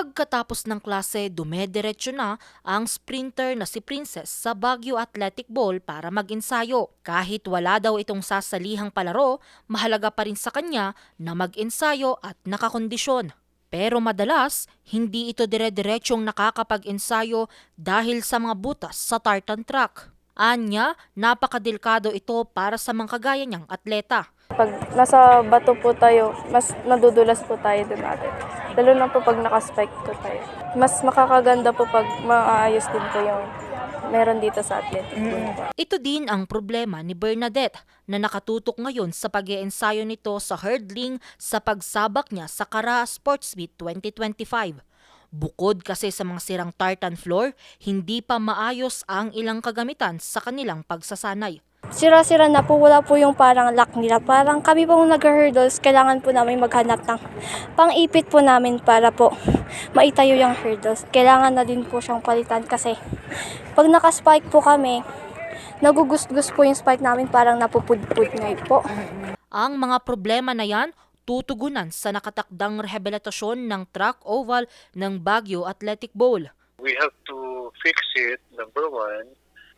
Pagkatapos ng klase, dumediretso na ang sprinter na si Princess sa Baguio Athletic Bowl para mag-ensayo. Kahit wala daw itong sasalihang palaro, mahalaga pa rin sa kanya na mag-ensayo at nakakondisyon. Pero madalas, hindi ito dire-diretsyong nakakapag-ensayo dahil sa mga butas sa tartan track. Anya, napakadelikado ito para sa mga kagaya niyang atleta. Pag nasa bato po tayo, mas nadudulas po tayo dun natin. Lalo na po pag nakaspike po tayo. Mas makakaganda po pag maayos din po yung meron dito sa athletic po. Ito din ang problema ni Bernadette na nakatutok ngayon sa pag ensayo nito sa hurdling sa pagsabak niya sa Kara Sports Meet 2025. Bukod kasi sa mga sirang tartan floor, hindi pa maayos ang ilang kagamitan sa kanilang pagsasanay. Sira-sira na po, wala po yung parang lock nila. Parang kami pong nag-hurdles, kailangan po namin maghanap ng pang-ipit po namin para po maitayo yung hurdles. Kailangan na din po siyang palitan kasi pag naka-spike po kami, nagugust-gust po yung spike namin parang napupudpud ngayon po. Ang mga problema na yan, tutugunan sa nakatakdang rehabilitasyon ng track oval ng Baguio Athletic Bowl. we have to fix it, number one,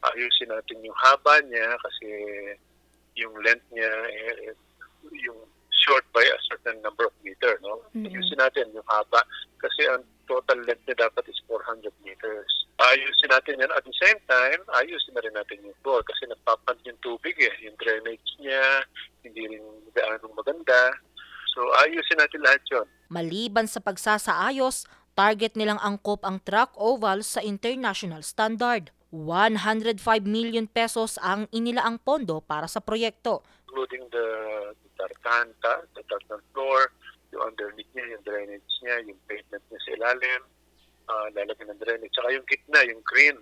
ayusin natin yung haba niya kasi yung length niya, eh, yung short by a certain number of meter, no? Ayusin natin yung haba kasi ang total length niya dapat is 400 meters. Ayusin natin yan. At the same time, ayusin na rin natin yung ball kasi nagpapant yung tubig eh. Yung drainage niya, hindi rin gaanong maganda. So, ayusin natin lahat yun. Maliban sa pagsasaayos, target nilang angkop ang track oval sa international standard. 105 million pesos ang inilaang pondo para sa proyekto. including the, the tartan, ta- the tartan floor, yung underneath niya, yung drainage niya, yung pavement niya sa ilalim, uh, lalagyan ng drainage, saka yung gitna, yung green.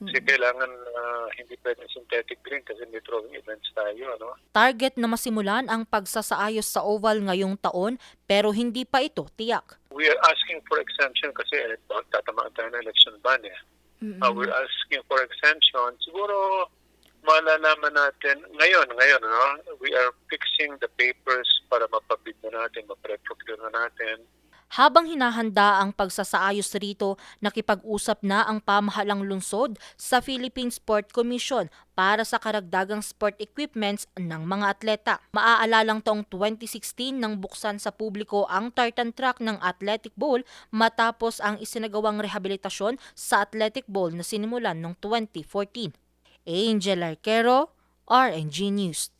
Kasi kailangan ah, hindi pwedeng synthetic green kasi may throwing events tayo, ano? Target na masimulan ang pagsasaayos sa oval ngayong taon pero hindi pa ito tiyak. We are asking for exemption kasi eh, tatamaan tayo ng election ban eh. Uh, we're asking for exemption. Siguro malalaman natin ngayon, ngayon, no? We are fixing the papers para mapabid na natin, mapre-procure na natin. Habang hinahanda ang pagsasaayos rito, nakipag-usap na ang pamahalang lungsod sa Philippine Sport Commission para sa karagdagang sport equipments ng mga atleta. Maaalalang taong 2016 nang buksan sa publiko ang tartan track ng Athletic Bowl matapos ang isinagawang rehabilitasyon sa Athletic Bowl na sinimulan noong 2014. Angel Arquero, RNG News.